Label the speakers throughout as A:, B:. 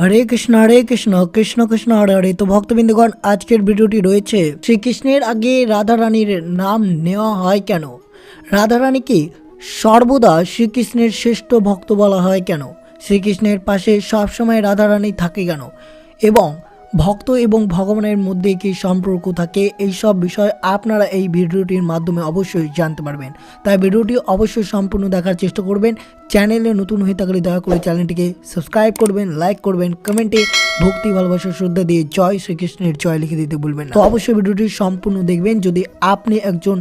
A: হরে কৃষ্ণ হরে কৃষ্ণ কৃষ্ণ কৃষ্ণ, হরে হরে। তো ভক্তবৃন্দগণ, আজকের ভিডিওটি রয়েছে শ্রীকৃষ্ণের আগে রাধা রানীর নাম নেওয়া হয় কেন? রাধা রানীকে সর্বদা শ্রীকৃষ্ণের শ্রেষ্ঠ ভক্ত বলা হয় কেন? শ্রীকৃষ্ণের পাশে সবসময় রাধা রানী থাকে কেন? এবং ভক্ত এবং ভগবানের মধ্যে কি সম্পর্ক থাকে এই সব বিষয় আপনারা এই ভিডিওটির মাধ্যমে অবশ্যই জানতে পারবেন। তাই ভিডিওটি অবশ্যই সম্পূর্ণ দেখার চেষ্টা করবেন। চ্যানেলে নতুন হয়ে থাকলে দয়া করে চ্যানেলটিকে সাবস্ক্রাইব করবেন, লাইক করবেন, কমেন্টে ভক্তি, ভালোবাসা, শ্রদ্ধা দিয়ে জয় শ্রীকৃষ্ণের জয় লিখে দিতে বলবেন তো অবশ্যই ভিডিওটি সম্পূর্ণ দেখবেন যদি আপনি একজন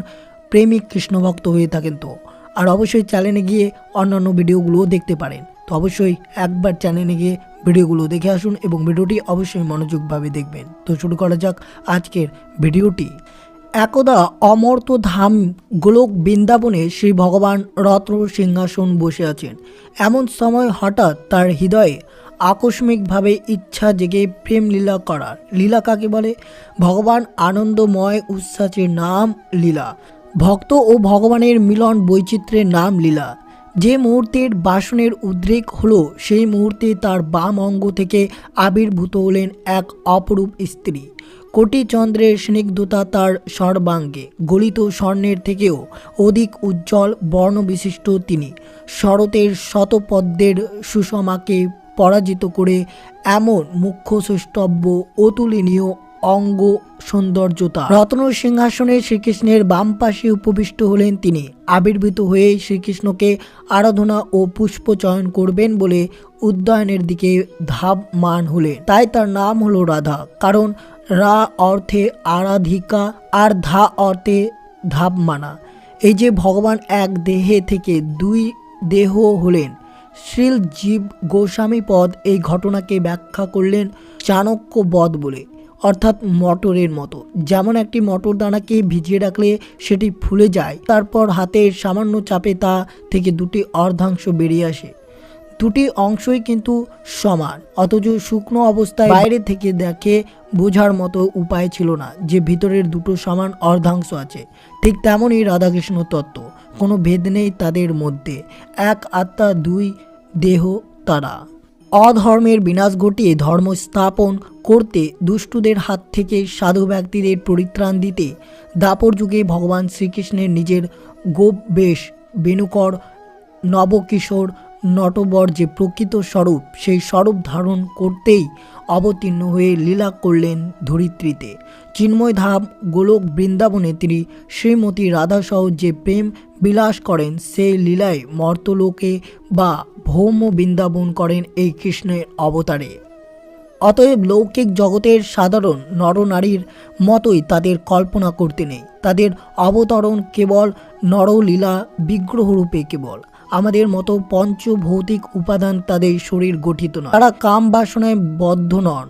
A: প্রেমিক কৃষ্ণ ভক্ত হয়ে থাকেন তো। আর অবশ্যই চ্যানেলে গিয়ে অন্যান্য ভিডিওগুলোও দেখতে পারেন। তো অবশ্যই একবার চ্যানেলে গিয়ে ভিডিওগুলো দেখে আসুন এবং ভিডিওটি অবশ্যই মনোযোগভাবে দেখবেন। তো শুরু করা যাক আজকের ভিডিওটি। একদা অমর্ত ধাম গোলক বৃন্দাবনে শ্রী ভগবান রত্ন সিংহাসন বসে আছেন। এমন সময় হঠাৎ তার হৃদয়ে আকস্মিকভাবে ইচ্ছা জেগে প্রেম লীলা করার। লীলা কাকে বলে? ভগবান আনন্দময় উচ্ছ্বাসের নাম লীলা। ভক্ত ও ভগবানের মিলন বৈচিত্র্যের নাম লীলা। যে মুহূর্তের বাসনের উদ্রেক হলো, সেই মুহূর্তে তার বাম অঙ্গ থেকে আবির্ভূত হলেন এক অপরূপ স্ত্রী। কোটি চন্দ্রের স্নিগ্ধতা তার সর্বাঙ্গে, গলিত স্বর্ণের থেকেও অধিক উজ্জ্বল বর্ণবিশিষ্ট তিনি। শরতের শতপদ্মের সুষমাকে পরাজিত করে এমন মুখ্য সৌষ্ঠব্য অতুলনীয় অঙ্গ সৌন্দর্যতা। রত্ন সিংহাসনে শ্রীকৃষ্ণের বাম পাশে উপবিষ্ট হলেন তিনি। আবির্ভূত হয়ে শ্রীকৃষ্ণকে আরাধনা ও পুষ্প চয়ন করবেন বলে উদ্যয়নের দিকে ধাপ মান হলেন। তাই তার নাম হলো রাধা। কারণ রা অর্থে আরাধিকা আর ধা অর্থে ধাপ মানা এই যে ভগবান এক দেহে থেকে দুই দেহ হলেন, শ্রীল জীব গোস্বামী পদ এই ঘটনাকে ব্যাখ্যা করলেন চাণক্য বধ বলে। অর্থাৎ মটরের মতো। যেমন একটি মটর দানাকে ভিজিয়ে রাখলে সেটি ফুলে যায়, তারপর হাতের সামান্য চাপে তা থেকে দুটি অর্ধাংশ বেরিয়ে আসে। দুটি অংশই কিন্তু সমান, অথচ শুকনো অবস্থায় বাইরে থেকে দেখে বোঝার মতো উপায় ছিল না যে ভিতরের দুটো সমান অর্ধাংশ আছে। ঠিক তেমনই রাধাকৃষ্ণ তত্ত্ব, কোনো ভেদ নেই তাদের মধ্যে, এক আত্মা, দুই দেহ, তারা। অধর্মের বিনাশ ঘটিয়ে ধর্ম স্থাপন করতে দুষ্টুদের হাত থেকে সাধু ব্যক্তিদের পরিত্রাণ দিতে দাপর যুগে ভগবান শ্রীকৃষ্ণের নিজের গোপ বেশ বেণুকর নবকিশোর নটবর যে প্রকৃত স্বরূপ, সেই স্বরূপ ধারণ করতেই অবতীর্ণ হয়ে লীলা করলেন ধরিত্রীতে। চিন্ময় ধাম গোলক বৃন্দাবনে তিনি শ্রীমতী রাধাসহ যে প্রেম বিলাস করেন সেই লীলায় মর্তলোকে বা ভৌম বৃন্দাবন করেন এই কৃষ্ণের অবতারে। অতএব লৌকিক জগতের সাধারণ নরনারীর মতোই তাদের কল্পনা করতে নেই। তাদের অবতরণ কেবল নরলীলা বিগ্রহরূপে কেবল। আমাদের মতো পঞ্চভৌতিক উপাদান তাদের শরীর গঠিত নয়। তারা কাম বাসনায় বদ্ধ নন।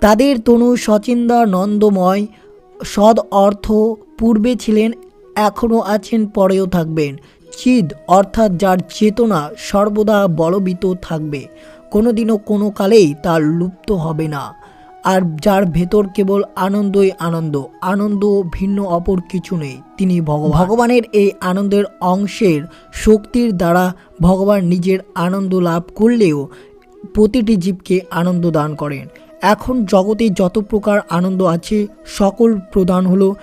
A: তাদের তনু সচিন্দা নন্দময় সদ অর্থ পূর্বে ছিলেন এখনও আছেন, পরেও থাকবেন। চিদ অর্থাৎ যার চেতনা সর্বদা বলবিত থাকবে। কোনোদিনও কোনো কালেই তার লুপ্ত হবে না। আর যার ভেতর কেবল আনন্দই আনন্দ আনন্দ ভিন্ন অপর কিছু নেই। তিনি ভগবান। ভগবানের এই আনন্দের অংশের শক্তির দ্বারা ভগবান নিজের আনন্দ লাভ করলেও প্রতিটি জীবকে আনন্দ দান করেন। এখন জগতে যত প্রকার আনন্দ আছে, সকল প্রদান হলো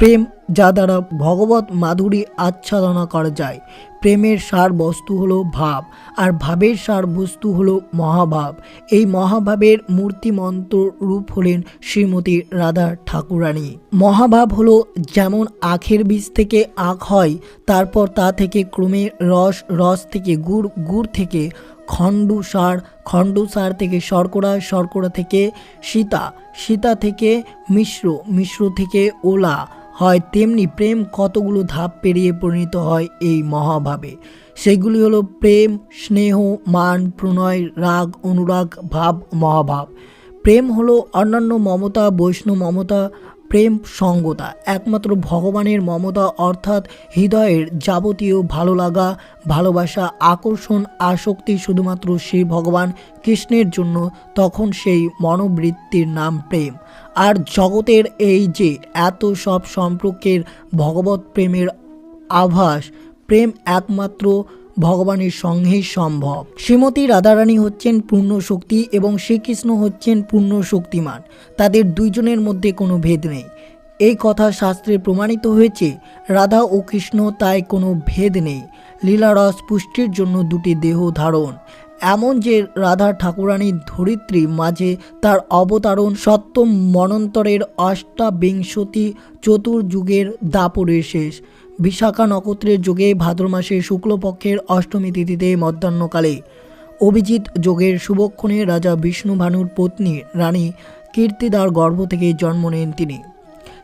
A: প্রেম যা দ্বারা ভগবত মাধুরী আচ্ছাদনা করা যায়। প্রেমের সার বস্তু হলো ভাব, আর ভাবের সার বস্তু হলো মহাভাব। এই মহাভাবের মূর্তিমন্ত রূপ হলেন শ্রীমতী রাধা ঠাকুরানী। মহাভাব হলো যেমন আখের বীজ থেকে আখ হয়, তারপর তা থেকে ক্রমে রস রস থেকে গুড় গুড় থেকে খণ্ডসার খণ্ডসার থেকে শর্করা শর্করা থেকে সীতা সীতা থেকে মিশ্র মিশ্র থেকে ওলা হয় তেমনি প্রেম কতগুলো ধাপ পেরিয়ে পরিণত হয় এই মহাভাবে। সেগুলি হলো প্রেম, স্নেহ, মান, প্রণয়, রাগ, অনুরাগ, ভাব, মহাভাব। প্রেম হলো অন্যান্য মমতা, বৈষ্ণব মমতা, প্রেম সঙ্গতা, একমাত্র ভগবানের মমতা অর্থাৎ হৃদয়ের যাবতীয় ভালো লাগা ভালোবাসা, আকর্ষণ, আসক্তি শুধুমাত্র শ্রী ভগবান কৃষ্ণের জন্য, তখন সেই মনোবৃত্তির নাম প্রেম। আর জগতের এই যে এত সব সম্পর্কের ভগবত প্রেমের আভাস, প্রেম একমাত্র ভগবানের সঙ্গেই সম্ভব। শ্রীমতী রাধারানী হচ্ছেন পূর্ণ শক্তি এবং শ্রীকৃষ্ণ হচ্ছেন পূর্ণ শক্তিমান। তাদের দুইজনের মধ্যে কোনো ভেদ নেই। এই কথা শাস্ত্রে প্রমাণিত হয়েছে, রাধা ও কৃষ্ণ তাই কোনো ভেদ নেই। লীলারস পুষ্টির জন্য দুটি দেহ ধারণ। এমন যে রাধা ঠাকুরানীর ধরিত্রী মাঝে তার অবতারণ সপ্তম মনন্তরের অষ্টাবিংশতি চতুর্যুগের দাপরের শেষ। বিশাখা নক্ষত্রের যুগে ভাদ্র মাসে শুক্লপক্ষের অষ্টমী তিথিতে মধ্যাহ্নকালে। অভিজিৎ যোগের শুভক্ষণে রাজা বিষ্ণুভানুর পত্নী রানী কীর্তিদার গর্ভ থেকে জন্ম নেন তিনি।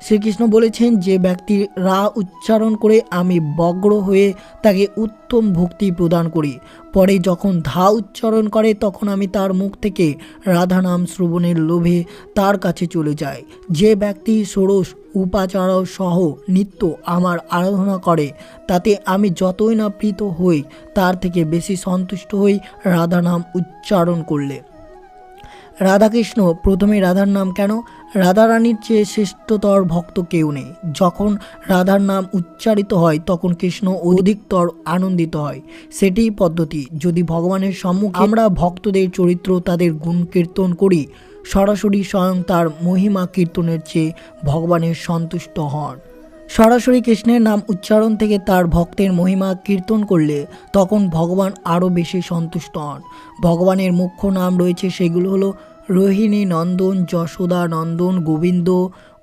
A: শ্রীকৃষ্ণ বলেছেন যে ব্যক্তি রা উচ্চারণ করে আমি বগ্র হয়ে তাকে উত্তম ভক্তি প্রদান করি। পরে যখন ধা উচ্চারণ করে, তখন আমি তার মুখ থেকে রাধা নাম শ্রবণের লোভে তার কাছে চলে যাই। যে ব্যক্তি ষোড়শ উপাচার সহ নিত্য আমার আরাধনা করে, তাতে আমি যতই না প্রীত হই, তার থেকে বেশি সন্তুষ্ট হই রাধা নাম উচ্চারণ করলে। রাধাকৃষ্ণ, প্রথমে রাধার নাম কেন? রাধারানীর চেয়ে শ্রেষ্ঠতর ভক্ত কেউ নেই। যখন রাধার নাম উচ্চারিত হয়, তখন কৃষ্ণ অধিকতর আনন্দিত হয়। সেটিই পদ্ধতি। যদি ভগবানের সম্মুখে আমরা ভক্তদের চরিত্র, তাদের গুণ কীর্তন করি, সরাসরি স্বয়ং তার মহিমা কীর্তনের চেয়ে ভগবানের সন্তুষ্ট হন। সরাসরি কৃষ্ণের নাম উচ্চারণ থেকে তার ভক্তের মহিমা কীর্তন করলে তখন ভগবান আরও বেশি সন্তুষ্ট হন। ভগবানের মুখ্য নাম রয়েছে সেগুলো হলো রোহিণী নন্দন, যশোদা নন্দন, গোবিন্দ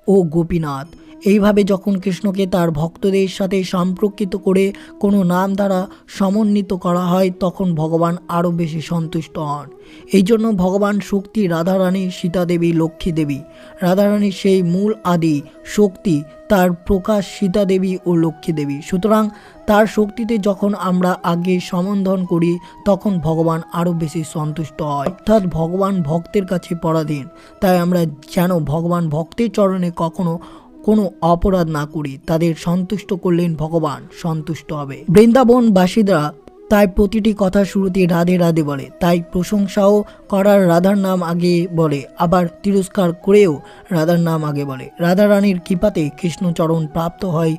A: ও গোপীনাথ। এইভাবে যখন কৃষ্ণকে তার ভক্তদের সাথে সম্পর্কিত করে কোনো নাম দ্বারা সমন্বিত করা হয়, তখন ভগবান আরও বেশি সন্তুষ্ট হন। এই জন্য ভগবান শক্তি রাধারানী সীতা দেবী লক্ষ্মী দেবী রাধারানীর সেই মূল আদি শক্তি, তার প্রকাশ সীতা দেবী ও লক্ষ্মী দেবী সুতরাং তার শক্তিতে যখন আমরা আগে সম্বন্ধন করি, তখন ভগবান আরও বেশি সন্তুষ্ট হয়। অর্থাৎ ভগবান ভক্তের কাছে পরাধীন। তাই আমরা যেন ভগবান ভক্তের চরণে কখনো কোনো অপরাধ না করি, তাদের সন্তুষ্ট করলেন ভগবান, সন্তুষ্ট হবে। বৃন্দাবন বৃন্দাবনবাসীরা তাই প্রতিটি কথা শুরুতে রাধে রাধে বলে, তাই প্রশংসাও করার রাধার নাম আগে বলে, আবার তিরস্কার করেও রাধার নাম আগে বলে। রাধা রানীর কৃপাতে কৃষ্ণচরণ প্রাপ্ত হয়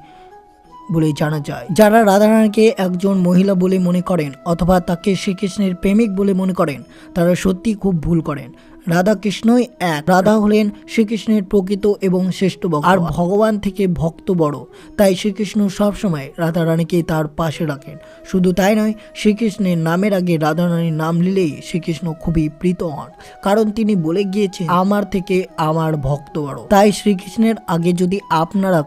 A: বলে জানা যায়। যারা রাধারানীকে একজন মহিলা বলে মনে করেন অথবা তাকে শ্রীকৃষ্ণের প্রেমিক বলে মনে করেন, তারা সত্যি খুব ভুল করেন। রাধা কৃষ্ণই এক। রাধা হলেন শ্রীকৃষ্ণের প্রকৃত এবং শ্রেষ্ঠ ভক্ত। আর ভগবান থেকে ভক্ত বড়। তাই শ্রীকৃষ্ণ সবসময় রাধা রানীকে তার পাশে রাখেন। শুধু তাই নয়, শ্রীকৃষ্ণের নামের আগে রাধা রানীর নাম নিলেই শ্রীকৃষ্ণ খুবই প্রীত হন। কারণ তিনি বলে গিয়েছেন, আমার থেকে আমার ভক্ত বড়। তাই শ্রীকৃষ্ণের আগে যদি আপনারা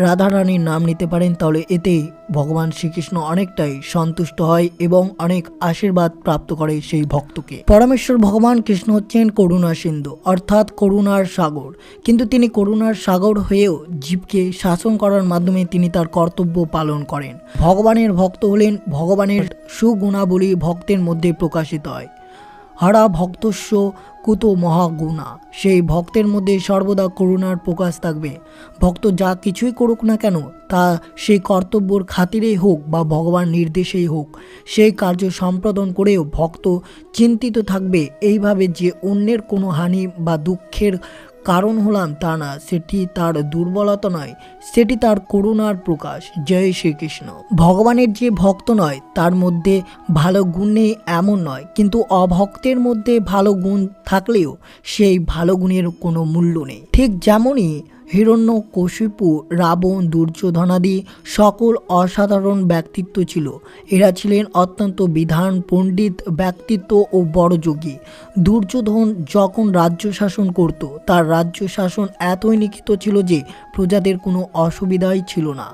A: রাধা রানীর নাম নিতে পারেন তাহলে এতে ভগবান শ্রীকৃষ্ণ অনেকটাই সন্তুষ্ট হয় এবং অনেক আশীর্বাদ প্রাপ্ত করে সেই ভক্তকে। পরমেশ্বর ভগবান কৃষ্ণ হচ্ছেন করুণা সিন্ধু, অর্থাৎ করুণার সাগর। কিন্তু তিনি করুণার সাগর হয়েও জীবকে শাসন করার মাধ্যমে তিনি তার কর্তব্য পালন করেন। ভগবানের ভক্ত হলেন ভগবানের সুগুণাবলী ভক্তের মধ্যে প্রকাশিত হয়। হারা ভক্তস্য কুত মহাগুণা। সেই ভক্তের মধ্যে সর্বদা করুণার প্রকাশ থাকবে। ভক্ত যা কিছুই করুক না কেন, তা সেই কর্তব্যর খাতিরেই হোক বা ভগবান নির্দেশেই হোক। সেই কার্য সম্পাদন করেও ভক্ত চিন্তিত থাকবে। এইভাবে যে অন্যের কোনো হানি বা দুঃখের কারণ হলাম তা না, সেটি তার দুর্বলতা নয়, সেটি তার করুণার প্রকাশ। জয় শ্রীকৃষ্ণ। ভগবানের যে ভক্ত নয়, তার মধ্যে ভালো গুণ নেই এমন নয়, কিন্তু অভক্তের মধ্যে ভালো গুণ থাকলেও সেই ভালো গুণের কোনো মূল্য নেই। ঠিক যেমনই হিরণ্য কশিপু রাবণ, দুর্যোধনাদি সকল অসাধারণ ব্যক্তিত্ব ছিল। এরা ছিলেন অত্যন্ত বিধান, পণ্ডিত ব্যক্তিত্ব ও বড় যোগী। দুর্যোধন যখন রাজ্য শাসন করত, তার রাজ্য শাসন এতই নিখিত ছিল যে প্রজাদের কোনো অসুবিধাই ছিল না।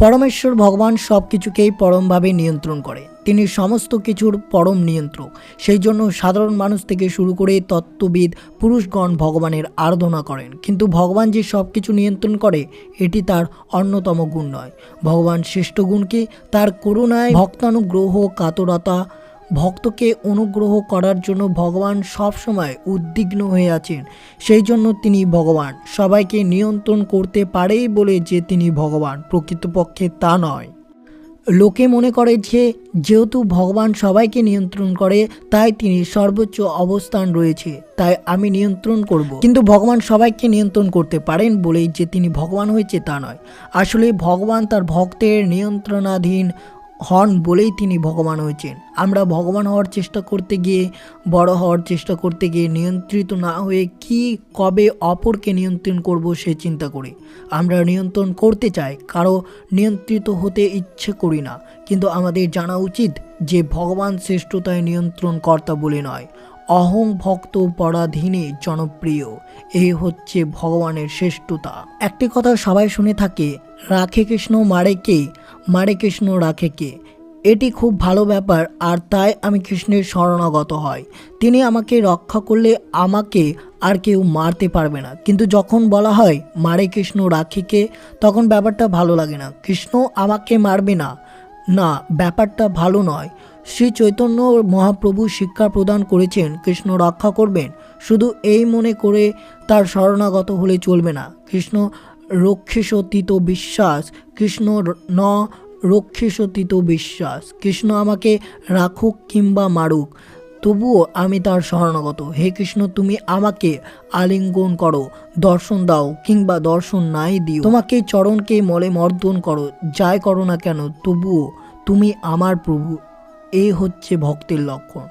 A: পরমেশ্বর ভগবান সব কিছুকেই পরমভাবে নিয়ন্ত্রণ করে। তিনি সমস্ত কিছুর পরম নিয়ন্ত্রক। সেই জন্য সাধারণ মানুষ থেকে শুরু করে তত্ত্ববিদ, পুরুষগণ ভগবানের আরাধনা করেন। কিন্তু ভগবান যে সব কিছু নিয়ন্ত্রণ করে, এটি তার অন্যতম গুণ নয়। ভগবান শ্রেষ্ঠ গুণকে তার করুণায় ভক্তানুগ্রহ কাতরতা ভক্তকে অনুগ্রহ করার জন্য ভগবান সবসময় উদ্বিগ্ন হয়ে আছেন। সেই জন্য তিনি ভগবান, সবাইকে নিয়ন্ত্রণ করতে পারেই বলে যে তিনি ভগবান, প্রকৃতপক্ষে তা নয়। লোকে মনে করে যে, যেহেতু ভগবান সবাইকে নিয়ন্ত্রণ করে, তাই তিনি সর্বোচ্চ অবস্থান রয়েছে, তাই আমি নিয়ন্ত্রণ করব। কিন্তু ভগবান সবাইকে নিয়ন্ত্রণ করতে পারেন বলেই যে তিনি ভগবান হয়েছে তা নয়। আসলে ভগবান তার ভক্তের নিয়ন্ত্রণাধীন হন বলেই তিনি ভগবান হয়েছেন। আমরা ভগবান হওয়ার চেষ্টা করতে গিয়ে, বড় হওয়ার চেষ্টা করতে গিয়ে নিয়ন্ত্রিত না হয়ে কি কবে অপরকে নিয়ন্ত্রণ করব সে চিন্তা করি। আমরা নিয়ন্ত্রণ করতে চাই, কারও নিয়ন্ত্রিত হতে ইচ্ছে করি না। কিন্তু আমাদের জানা উচিত যে ভগবান শ্রেষ্ঠতায় নিয়ন্ত্রণ কর্তা বলে নয়, অহং ভক্ত পরাধীনে জনপ্রিয়। এই হচ্ছে ভগবানের শ্রেষ্ঠতা। একটি কথা সবাই শুনে থাকে রাখে কৃষ্ণ মারে কে? মারে কৃষ্ণ রাখে কে? এটি খুব ভালো ব্যাপার, আর তাই আমি কৃষ্ণের শরণাগত হয় তিনি আমাকে রক্ষা করলে আমাকে আর কেউ মারতে পারবে না। কিন্তু যখন বলা হয় মারে কৃষ্ণ রাখিকে তখন ব্যাপারটা ভালো লাগে না। কৃষ্ণ আমাকে মারবে না। না, ব্যাপারটা ভালো নয়। শ্রী চৈতন্য মহাপ্রভু শিক্ষা প্রদান করেছেন, কৃষ্ণ রক্ষা করবেন। শুধু এই মনে করে তার শরণাগত হলে চলবে না। কৃষ্ণ রক্ষিসতীত বিশ্বাস। কৃষ্ণ ন রক্ষিসতীত বিশ্বাস। কৃষ্ণ আমাকে রাখুক কিংবা মারুক, তবুও আমি তার শরণাগত। হে কৃষ্ণ, তুমি আমাকে আলিঙ্গন করো, দর্শন দাও, কিংবা দর্শন নাই দিও। তোমাকে চরণকে মলে মর্দন করো, যাই করো না কেন, তবুও তুমি আমার প্রভু। এই হচ্ছে ভক্তের লক্ষণ।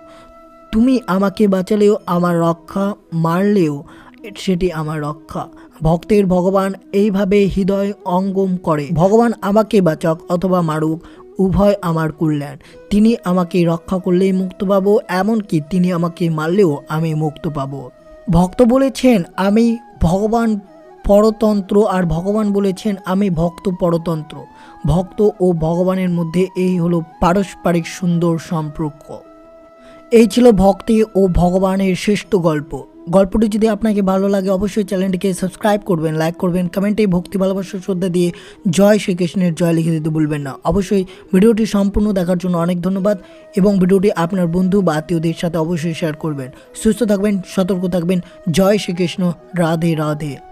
A: তুমি আমাকে বাঁচালেও, আমার রক্ষা মারলেও সেটি আমার রক্ষা। ভক্তের ভগবান এইভাবে হৃদয় অঙ্গম করে। ভগবান আমাকে বাঁচাক অথবা মারুক, উভয় আমার কল্যাণ। তিনি আমাকে রক্ষা করলেই মুক্ত পাবো, এমনকি তিনি আমাকে মারলেও আমি মুক্ত পাবো। ভক্ত বলেছেন, আমি ভগবান পরতন্ত্র, আর ভগবান বলেছেন, আমি ভক্ত পরতন্ত্র। ভক্ত ও ভগবানের মধ্যে এই হলো পারস্পরিক সুন্দর সম্পর্ক। এই ছিল ভক্তি ও ভগবানের শ্রেষ্ঠ গল্প। গল্পটি যদি আপনাকে ভালো লাগে, অবশ্যই চ্যানেলটিকে সাবস্ক্রাইব করবেন, লাইক করবেন, কমেন্টে ভক্তি, ভালোবাসা, শ্রদ্ধা দিয়ে জয় শ্রীকৃষ্ণের জয় লিখে দিতে ভুলবেন না। অবশ্যই ভিডিওটি সম্পূর্ণ দেখার জন্য অনেক ধন্যবাদ এবং ভিডিওটি আপনার বন্ধু বা আত্মীয়দের সাথে অবশ্যই শেয়ার করবেন। সুস্থ থাকবেন, সতর্ক থাকবেন। জয় শ্রীকৃষ্ণ, রাধে রাধে।